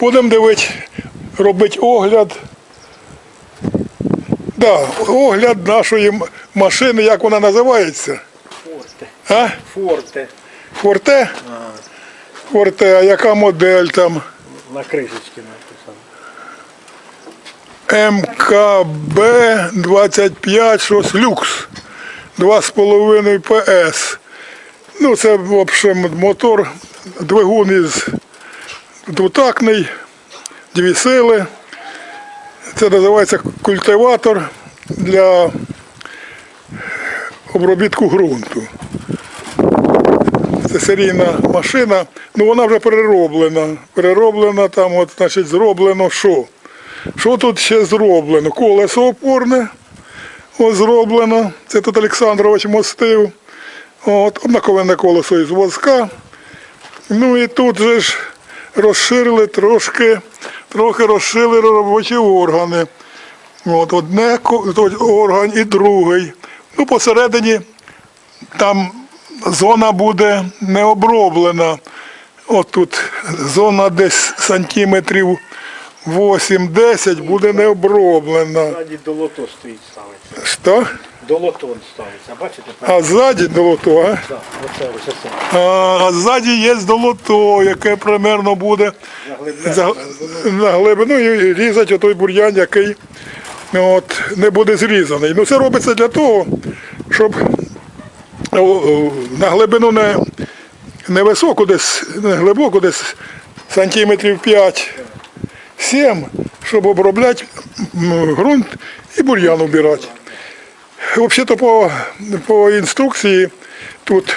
Будемо дивити, робити огляд. Да, огляд нашої машини, як вона називається? Форте. А? Форте. Форте? Форте, а яка модель там? На кришечці написано. МКБ 25, щось люкс. 2,5 PS. Ну, це, в общем, мотор, двигун із двотактний, дві сили. Це називається культиватор для обробітку ґрунту. Це серійна машина, ну вона вже перероблена. Перероблена там, от, значить, зроблено що? Що тут ще зроблено? Колесо опорне ось зроблено. Це тут Олександрович мостив. От, однакове колесо із возка. Ну і тут же ж розширили трошки, трохи розширили робочі органи. От, одне орган і другий. Ну, посередині там зона буде не оброблена. От тут зона десь сантиметрів 8-10 буде не оброблена. Ззаді долото стоїть ставиться. Що? Долотон ставиться. Бачите? А ззаді долото, а? Так, оце ось оце. А, а ззаді є долото, яке примерно буде за, на глибину і різати отой бур'ян, який от, не буде зрізаний. Ну це робиться для того, щоб на глибину не, не високу, десь не глибоко, десь сантиметрів 5-7, щоб обробляти ґрунт і бур'ян убирати. Взагалі-то по, по інструкції тут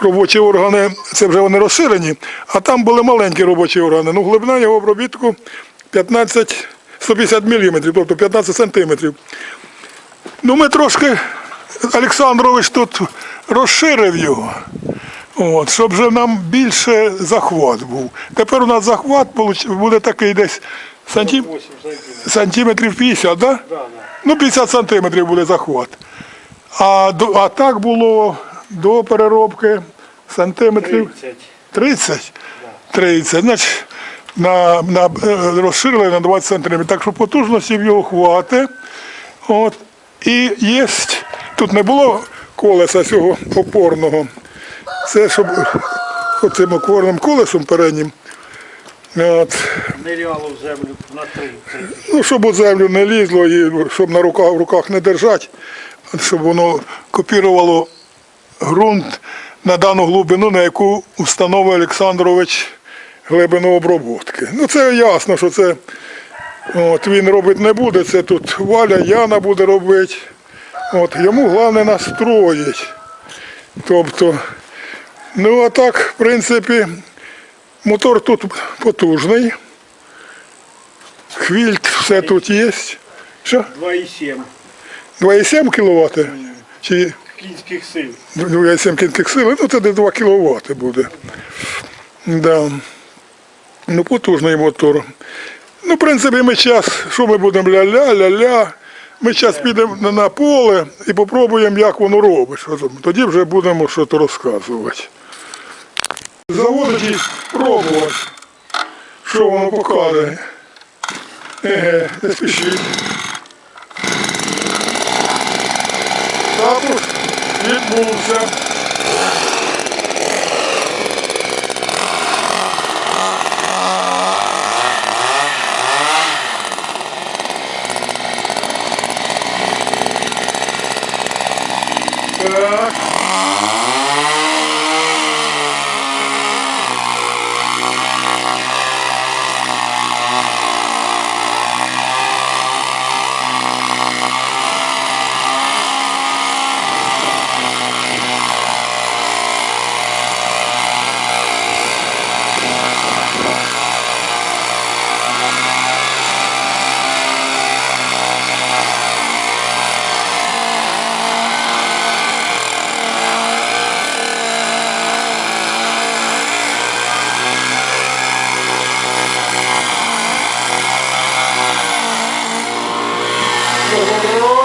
робочі органи, це вже вони розширені, а там були маленькі робочі органи. Ну, глибина його обробітку 15, 150 мм, тобто 15 сантиметрів. Ну, ми трошки, Олександрович тут розширив його, от, щоб вже нам більше захват був. Тепер у нас захват буде такий десь сантим, 8 сантиметрів. сантиметрів 50, так? Да? Ну, 50 сантиметрів буде захват. А, до- а так було до переробки сантиметрів 30. 30. 30. Значить, на, на, е, розширили на 20 сантиметрів. Так що потужності в його хватить. От. І є, тут не було колеса цього опорного. Це щоб оцим опорним колесом переднім. От, Ниряло в землю на 30. Ну, щоб у землю не лізло і щоб на руках, в руках не держати, щоб воно копірувало ґрунт на дану глибину, на яку установив Олександрович глибину обробки. Ну це ясно, що це от, він робити не буде, це тут Валя Яна буде робити. От, йому головне настроїть. Тобто, ну а так, в принципі, мотор тут потужний. Хвільт, все тут є. Що? 2,7 2,7 кВт? Чи кінських сил. 2,7 кінських сил? Ну це десь 2 кВт буде. Да. Ну, потужний мотор. Ну, в принципі, ми зараз, що ми будемо ля-ля, ля-ля. Ми зараз підемо на- на поле і попробуємо, як воно робить. Тоді вже будемо щось розказувати. Заводити і пробувати, що воно показує. Еге, не спішіть. Запуск відбувся. 오.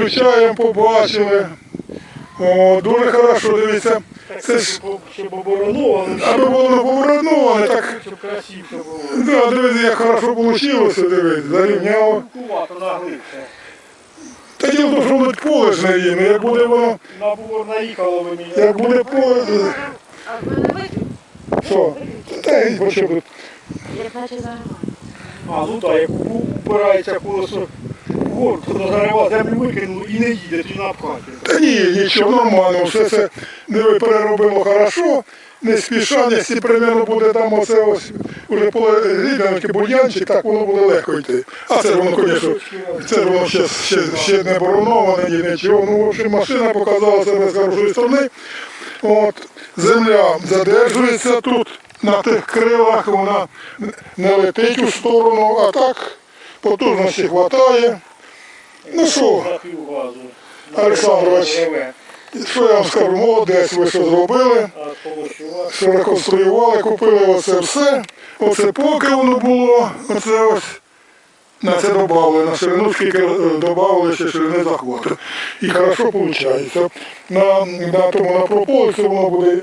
Включаємо, побачили. О, дуже хорошо, дивіться. Це ж Щоб, оборону, але аби було не повернуло, так. щоб красивше було. Да, дивіться, як хорошо вийшло, дивіться, зарівняло. Та діло в тому, що воно поле ж не є, ну як буде воно, Набор наїхало мені. як буде поле, е, що? Та й по що тут? Як наче зараз. А, ну так, як упирається колесо вгору, то зарева землю викинуло і не їде, ти напхати. Та ні, нічого, нормально, все це диви, переробило хорошо, не спіша, якщо примерно буде там оце ось уже поле рідненьке, бур'янчик, так воно буде легко йти. А це воно, звісно, це воно ще, ще, ще не бороноване, ні нічого. Ну, в общем, машина показала себе з хорошої сторони. От, земля задержується тут на тих крилах, вона не летить у сторону, а так потужності вистачає. Ну що. Олександрович. Що я вам скажу, молодець, ви що зробили, що реконструювали, купили оце все. Оце поки воно було, оце ось. На це додали, на ширину скільки додали ще ширини захвату. І хорошо виходить. На, на тому на прополісі воно буде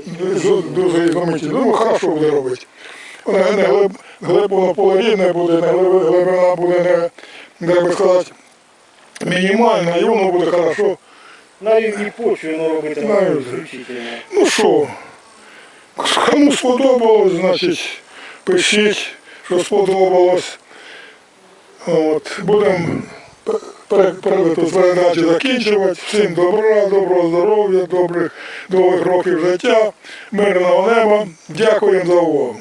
дуже ізомітно. Ну, хорошо буде робити. Не глиб, глибоко рівне буде, не глибина буде не, як би сказати, мінімальна, і воно буде хорошо. На рівні почві воно робити рівні. Ну що, кому сподобалось, значить, пишіть, що сподобалось. От, будемо пер- пер- тут закінчувати. Всім добра, доброго здоров'я, добрих довгих років життя, мирного неба. Дякуємо за увагу.